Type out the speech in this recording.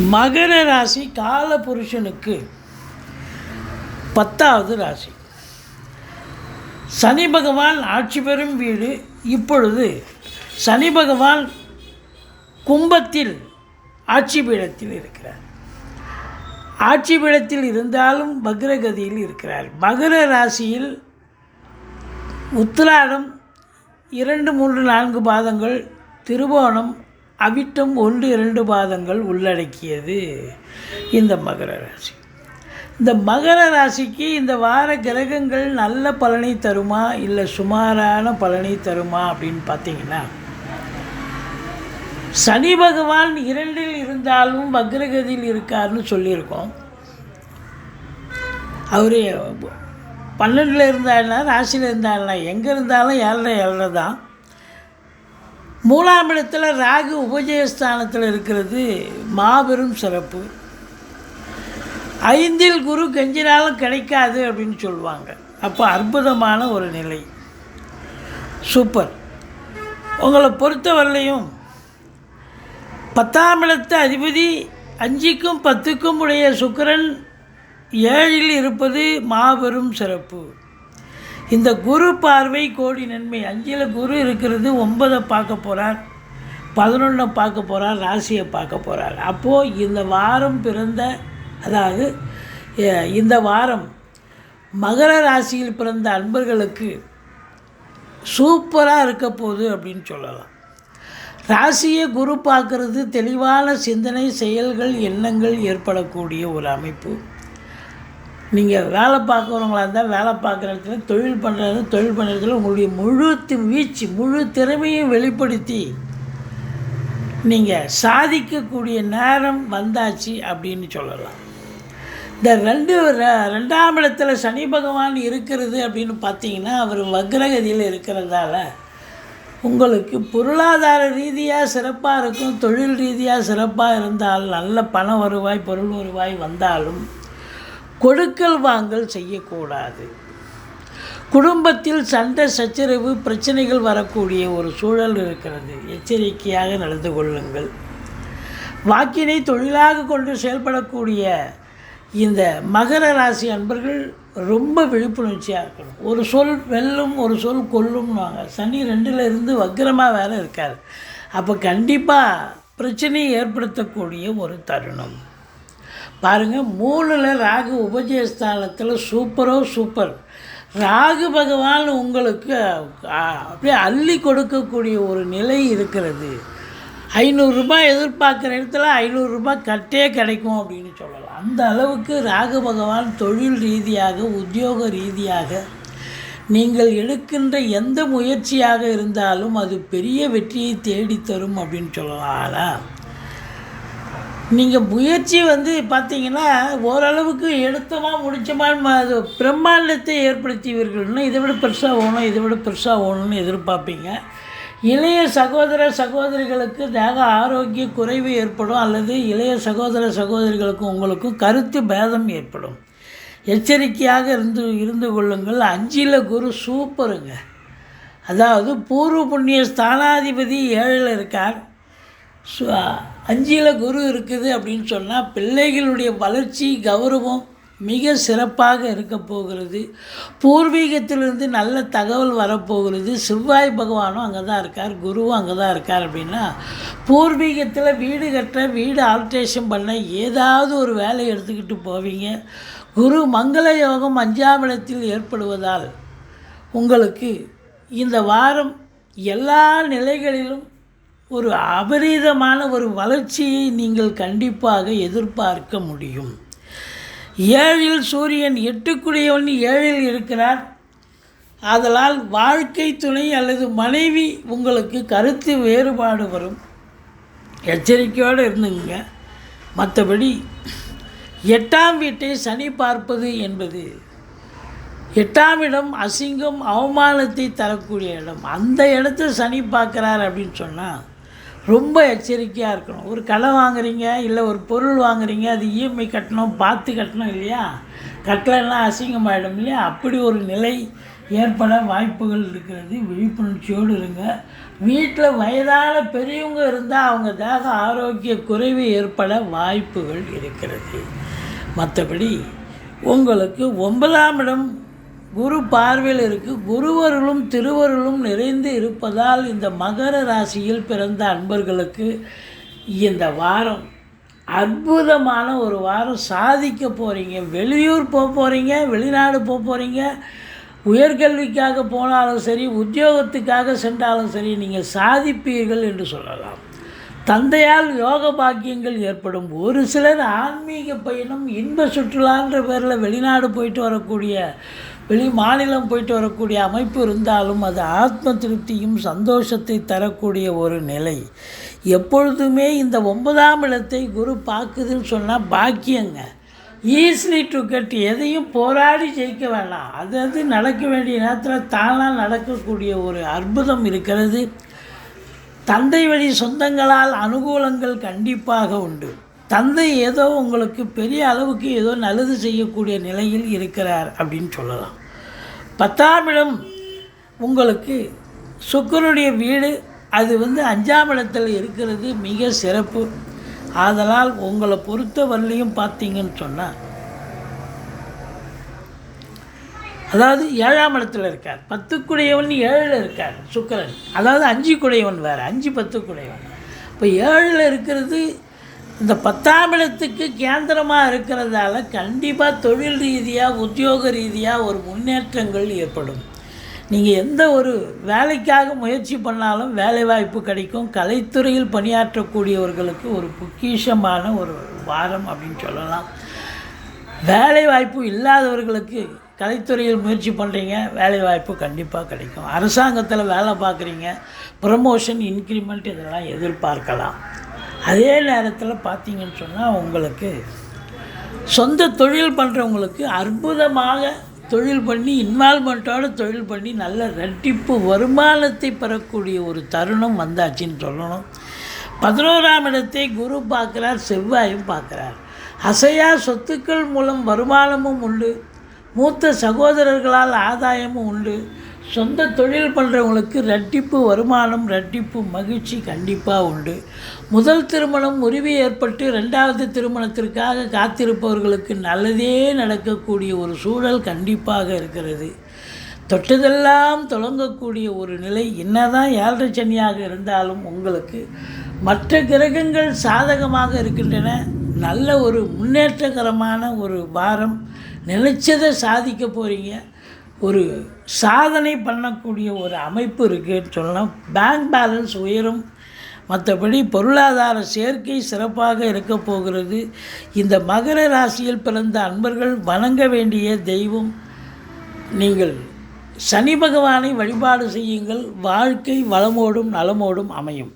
மகர ராசி கால புருஷனுக்கு பத்தாவது ராசி. சனி பகவான் ஆட்சி பெறும் வீடு. இப்பொழுது சனி பகவான் கும்பத்தில் ஆட்சி பீடத்தில் இருக்கிறார். ஆட்சி பீடத்தில் இருந்தாலும் பக்ரகதியில் இருக்கிறார். மகர ராசியில் உத்திராடம் இரண்டு மூன்று நான்கு பாதங்கள் திருவோணம் அவிட்டம் ஒன்று இரண்டு பாதங்கள் உள்ளடக்கியது இந்த மகர ராசி. இந்த மகர ராசிக்கு இந்த வார கிரகங்கள் நல்ல பலனை தருமா இல்லை சுமாரான பலனை தருமா அப்படின்னு பார்த்தீங்கன்னா சனி பகவான் இரண்டில் இருந்தாலும் வக்ரகதியில் இருக்காருன்னு சொல்லியிருக்கோம். அவர் பன்னெண்டில் இருந்தாருன்னா ராசியில் இருந்தாருன்னா எங்கே இருந்தாலும் ஏழரை ஏழரை தான். மூணாம் இடத்துல ராகு உபஜயஸ்தானத்தில் இருக்கிறது மாபெரும் சிறப்பு. ஐந்தில் குரு கெஞ்சினாலும் கிடைக்காது அப்படின்னு சொல்லுவாங்க. அப்போ அற்புதமான ஒரு நிலை. சூப்பர். உங்களை பொறுத்தவரையிலையும் பத்தாம் இடத்து அதிபதி அஞ்சுக்கும் பத்துக்கும் உடைய சுக்கிரன் ஏழில் இருப்பது மாபெரும் சிறப்பு. இந்த குரு பார்வை கோடி நன்மை. அஞ்சில் குரு இருக்கிறது ஒன்பதை பார்க்க போகிறார் பதினொன்றை பார்க்க போகிறார் ராசியை பார்க்க போகிறார் அப்போது இந்த வாரம் பிறந்த அதாவது இந்த வாரம் மகர ராசியில் பிறந்த அன்பர்களுக்கு சூப்பராக இருக்க போகுது அப்படின்னு சொல்லலாம். ராசியை குரு பார்க்கறது தெளிவான சிந்தனை செயல்கள் எண்ணங்கள் ஏற்படக்கூடிய ஒரு அமைப்பு. நீங்கள் வேலை பார்க்குறவங்களா இருந்தால் வேலை பார்க்குற இடத்துல தொழில் பண்ணுறது தொழில் பண்ணுற இடத்துல உங்களுடைய முழு தி- வீச்சு முழு திறமையும் வெளிப்படுத்தி நீங்கள் சாதிக்கக்கூடிய நேரம் வந்தாச்சு அப்படின்னு சொல்லலாம். இந்த ரெண்டு ரெண்டாம் இடத்துல சனி பகவான் இருக்கிறது அப்படின்னு பார்த்தீங்கன்னா அவர் வக்ரகதியில் இருக்கிறதால உங்களுக்கு பொருளாதார ரீதியாக சிறப்பாக இருக்கும் தொழில் ரீதியாக சிறப்பாக இருந்தால் நல்ல பண வருவாய் பொருள் வருவாய் வந்தாலும் கொடுக்கல் வாங்கல் செய்யக்கூடாது. குடும்பத்தில் சண்டை சச்சரவு பிரச்சனைகள் வரக்கூடிய ஒரு சூழல் இருக்கிறது. எச்சரிக்கையாக நடந்து கொள்ளுங்கள். வாக்கினை தொழிலாக கொண்டு செயல்படக்கூடிய இந்த மகர ராசி அன்பர்கள் ரொம்ப விழிப்புணர்ச்சியாக இருக்கணும். ஒரு சொல் வெல்லும் ஒரு சொல் கொல்லும்னுவாங்க. சனி ரெண்டில் இருந்து வக்கிரமாக வேற இருக்கார். அப்போ கண்டிப்பாக பிரச்சனையை ஏற்படுத்தக்கூடிய ஒரு தருணம். பாருங்கள் மூணில் ராகு உபஜயஸ்தானத்தில் சூப்பரோ சூப்பர். ராகு பகவான் உங்களுக்கு அப்படியே அள்ளி கொடுக்கக்கூடிய ஒரு நிலை இருக்கிறது. ஐநூறுரூபா எதிர்பார்க்குற இடத்துல ஐநூறுரூபா கட்டே கிடைக்கும் அப்படின்னு சொல்லலாம். அந்த அளவுக்கு ராகு பகவான் தொழில் ரீதியாக உத்தியோக ரீதியாக நீங்கள் எடுக்கின்ற எந்த முயற்சியாக இருந்தாலும் அது பெரிய வெற்றியை தேடித்தரும் அப்படின்னு சொல்லலாம். ஆனால் நீங்கள் முயற்சி வந்து பார்த்தீங்கன்னா ஓரளவுக்கு எடுத்தோமா முடிச்சமா அது பிரம்மாண்டத்தை ஏற்படுத்தியவர்கள்னு இதை விட பெருசாக ஓணும் இதை விட பெருசாக ஓணும்னு எதிர்பார்ப்பீங்க. இளைய சகோதர சகோதரிகளுக்கு தேக ஆரோக்கிய குறைவு ஏற்படும் அல்லது இளைய சகோதர சகோதரிகளுக்கும் உங்களுக்கும் கருத்து பேதம் ஏற்படும். எச்சரிக்கையாக இருந்து இருந்து கொள்ளுங்கள். அஞ்சில் குரு சூப்பருங்க. அதாவது பூர்வ புண்ணிய ஸ்தானாதிபதி ஏழில் இருக்கார். சு- அஞ்சில் குரு இருக்குது அப்படின்னு சொன்னால் பிள்ளைகளுடைய வளர்ச்சி கௌரவம் மிக சிறப்பாக இருக்க போகிறது. பூர்வீகத்திலிருந்து நல்ல தகவல் வரப்போகிறது. செவ்வாய் பகவானும் அங்கே தான் இருக்கார் குருவும் அங்கே தான் இருக்கார் அப்படின்னா பூர்வீகத்தில் வீடு கட்ட வீடு ஆல்ட்ரேஷன் பண்ண ஏதாவது ஒரு வேலையை எடுத்துக்கிட்டு போவீங்க. குரு மங்கள யோகம் அஞ்சாம் இடத்தில் ஏற்படுவதால் உங்களுக்கு இந்த வாரம் எல்லா நிலைகளிலும் ஒரு அபரீதமான ஒரு வளர்ச்சியை நீங்கள் கண்டிப்பாக எதிர்பார்க்க முடியும். ஏழில் சூரியன் எட்டுக்குடையவன் ஏழில் இருக்கிறார். ஆதலால் வாழ்க்கை துணை அல்லது மனைவி உங்களுக்கு கருத்து வேறுபாடு வரும். எச்சரிக்கையோடு இருந்துங்க. மற்றபடி எட்டாம் வீட்டை சனி பார்ப்பது என்பது எட்டாம் இடம் அசிங்கம் அவமானத்தை தரக்கூடிய இடம். அந்த இடத்த சனி பார்க்குறார் அப்படின்னு சொன்னால் ரொம்ப எச்சரிக்கையாக இருக்கணும். ஒரு கடை வாங்குறீங்க இல்லை ஒரு பொருள் வாங்குறீங்க அது இஎம்ஐ கட்டணும் பார்த்து கட்டணும் இல்லையா? கட்டலைன்னா அசிங்கமாயிடும் இல்லையா? அப்படி ஒரு நிலை ஏற்பட வாய்ப்புகள் இருக்கிறது. விழிப்புணர்ச்சியோடு இருங்க. வீட்டில் வயதான பெரியவங்க இருந்தால் அவங்க தேக ஆரோக்கிய குறைவு ஏற்பட வாய்ப்புகள் இருக்கிறது. மற்றபடி உங்களுக்கு ஒன்பதாம் இடம் குரு பார்வையில் இருக்குது குருவருளும் திருவருளும் நிறைந்து இருப்பதால் இந்த மகர ராசியில் பிறந்த அன்பர்களுக்கு இந்த வாரம் அற்புதமான ஒரு வாரம். சாதிக்க போகிறீங்க வெளியூர் போக போகிறீங்க வெளிநாடு போக போகிறீங்க உயர்கல்விக்காக போனாலும் சரி உத்தியோகத்துக்காக சென்றாலும் சரி நீங்கள் சாதிப்பீர்கள் என்று சொல்லலாம். தந்தையால் யோக பாக்கியங்கள் ஏற்படும். ஒரு சிலர் ஆன்மீக பயணம் இன்ப சுற்றுலான்ற பேரில் வெளிநாடு போயிட்டு வரக்கூடிய வெளி மாநிலம் போயிட்டு வரக்கூடிய அமைப்பு இருந்தாலும் அது ஆத்ம திருப்தியும் சந்தோஷத்தை தரக்கூடிய ஒரு நிலை. எப்பொழுதுமே இந்த ஒன்பதாம் இடத்தை குரு பார்க்குதுன்னு சொன்னால் பாக்கியங்க. ஈஸிலி டு கெட் எதையும் போராடி ஜெயிக்க வேண்டாம் அது அது நடக்க வேண்டிய நேரத்தில் தானாக நடக்கக்கூடிய ஒரு அற்புதம் இருக்கிறது. தந்தை வழி சொந்தங்களால் அனுகூலங்கள் கண்டிப்பாக உண்டு. தந்தை ஏதோ உங்களுக்கு பெரிய அளவுக்கு ஏதோ நல்லது செய்யக்கூடிய நிலையில் இருக்கிறார் அப்படின்னு சொல்லலாம். பத்தாம் இடம் உங்களுக்கு சுக்கரனுடைய வீடு அது வந்து அஞ்சாம் இடத்தில் இருக்கிறது மிக சிறப்பு. ஆதலால் உங்களை பொறுத்த வரலையும் பார்த்தீங்கன்னு சொன்னால் அதாவது ஏழாம் இடத்துல இருக்கார். பத்துக்குடையவன் ஏழில் இருக்கார் சுக்கரன். அதாவது அஞ்சு குடையவன் வேறு அஞ்சு பத்து குடையவன் இப்போ ஏழில் இருக்கிறது இந்த பத்தாம் இடத்துக்கு கேந்திரமாக இருக்கிறதால கண்டிப்பாக தொழில் ரீதியாக உத்தியோக ரீதியாக ஒரு முன்னேற்றங்கள் ஏற்படும். நீங்கள் எந்த ஒரு வேலைக்காக முயற்சி பண்ணாலும் வேலைவாய்ப்பு கிடைக்கும். கலைத்துறையில் பணியாற்றக்கூடியவர்களுக்கு ஒரு பொக்கிஷமான ஒரு வாரம் அப்படின்னு சொல்லலாம். வேலைவாய்ப்பு இல்லாதவர்களுக்கு கலைத்துறையில் முயற்சி பண்ணுறீங்க வேலைவாய்ப்பு கண்டிப்பாக கிடைக்கும். அரசாங்கத்தில் வேலை பார்க்குறீங்க ப்ரமோஷன் இன்க்ரிமெண்ட் இதெல்லாம் எதிர்பார்க்கலாம். அதே நேரத்தில் பார்த்தீங்கன்னு சொன்னால் உங்களுக்கு சொந்த தொழில் பண்ணுறவங்களுக்கு அற்புதமாக தொழில் பண்ணி இன்வால்மெண்ட்டோடு தொழில் பண்ணி நல்ல ரெட்டிப்பு வருமானத்தை பெறக்கூடிய ஒரு தருணம் வந்தாச்சுன்னு சொல்லணும். பதினோராம் இடத்தை குரு பார்க்குறார் செவ்வாயும் பார்க்குறார். அசையா சொத்துக்கள் மூலம் வருமானமும் உண்டு. மூத்த சகோதரர்களால் ஆதாயமும் உண்டு. சொந்த தொழில் பண்ணுறவங்களுக்கு ரெட்டிப்பு வருமானம் ரெட்டிப்பு மகிழ்ச்சி கண்டிப்பாக உண்டு. முதல் திருமணம் முறிவு ஏற்பட்டு ரெண்டாவது திருமணத்திற்காக காத்திருப்பவர்களுக்கு நல்லதே நடக்கக்கூடிய ஒரு சூழல் கண்டிப்பாக இருக்கிறது. தொட்டதெல்லாம் தொடங்கக்கூடிய ஒரு நிலை என்னதான் ஏழரை சனியாக இருந்தாலும் உங்களுக்கு மற்ற கிரகங்கள் சாதகமாக இருக்கின்றன. நல்ல ஒரு முன்னேற்றகரமான ஒரு வாரம் நினைச்சதை சாதிக்க போகிறீங்க ஒரு சாதனை பண்ணக்கூடிய ஒரு அமைப்பு இருக்குன்னு சொல்லலாம். பேங்க் பேலன்ஸ் உயரும். மற்றபடி பொருளாதார சேர்க்கை சிறப்பாக இருக்க போகிறது. இந்த மகர ராசியில் பிறந்த அன்பர்கள் வணங்க வேண்டிய தெய்வம். நீங்கள் சனி பகவானை வழிபாடு செய்யுங்கள். வாழ்க்கை வளமோடும் நலமோடும் அமையும்.